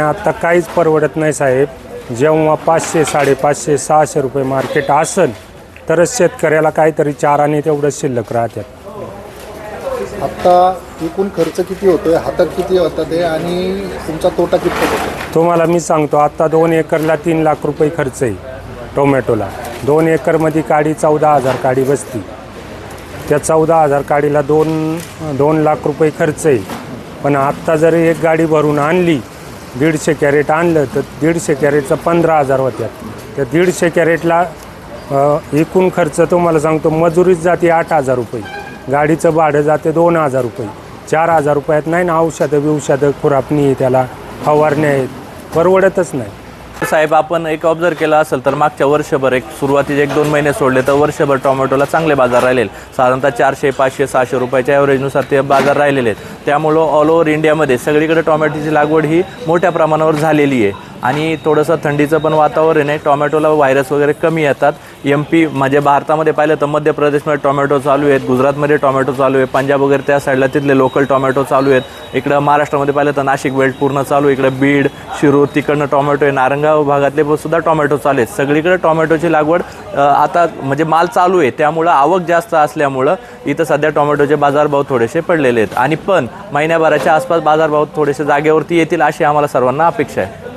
आता काहीच परवडत नाही साहेब. जेव्हा पाचशे साडेपाचशे सहाशे रुपये मार्केट असेल तरच शेतकऱ्याला काहीतरी चार आणि तेवढं शिल्लक राहतात आत्ता एकूण खर्च किती होतोय? हातात किती होतात आहे आणि तुमचा तोटा किती होतो तुम्हाला मी सांगतो आत्ता दोन एकरला तीन लाख रुपये खर्च आहे टोमॅटोला. दोन एकरमध्ये काडी चौदा हजार काडी बसती. त्या चौदा हजार काडीला दोन दोन लाख रुपये खर्च आहे. पण आत्ता जर एक गाडी भरून आणली दीडशे कॅरेट आणलं तर दीडशे कॅरेटचं पंधरा हजार होत्यात. त्या दीडशे कॅरेटला एकूण खर्च तुम्हाला सांगतो मजुरीच जाते आठ हजार रुपये. गाडीचं भाडं जाते दोन हजार रुपये. चार हजार रुपयात नाही ना औषधं बिवषधं खुरापणी आहे त्याला फवारण्या आहेत. परवडतच नाही. साहेब आपण एक ऑब्झर्व केलं असेल तर मागच्या वर्षभर एक सुरुवातीचे एक दोन महिने सोडले तर वर्षभर टोमॅटोला चांगले बाजार राहिलेले. साधारणतः चारशे पाचशे सहाशे रुपयाच्या ॲव्हरेजनुसार ते बाजार राहिलेले आहेत. त्यामुळं ऑल ओव्हर इंडियामध्ये सगळीकडे टोमॅटोची लागवड ही मोठ्या प्रमाणावर झालेली आहे. आणि थोडंसं थंडीचं पण वातावरण आहे. टोमॅटोला व्हायरस वगैरे कमी येतात. एम पी म्हणजे भारतामध्ये पाहिलं तर मध्य प्रदेशमध्ये टोमॅटो चालू आहेत. गुजरातमध्ये टोमॅटो चालू आहे पंजाब वगैरे त्या साईडला तिथले लोकल टोमॅटो चालू आहेत. इकडं महाराष्ट्रामध्ये पाहिलं तर नाशिक बेल्ट पूर्ण चालू आहे. इकडं बीड शिरूर तिकडनं टोमॅटो आहे. नारंगाव भागातले पण सुद्धा टोमॅटो चालू आहेत. सगळीकडे टोमॅटोची लागवड आता म्हणजे माल चालू आहे. त्यामुळं आवक जास्त असल्यामुळं इथं सध्या टोमॅटोचे बाजारभाव थोडेसे पडलेले आहेत. आणि पण महिन्याभराच्या आसपास बाजारभाव थोडेसे जागेवरती येतील अशी आम्हाला सर्वांना अपेक्षा आहे.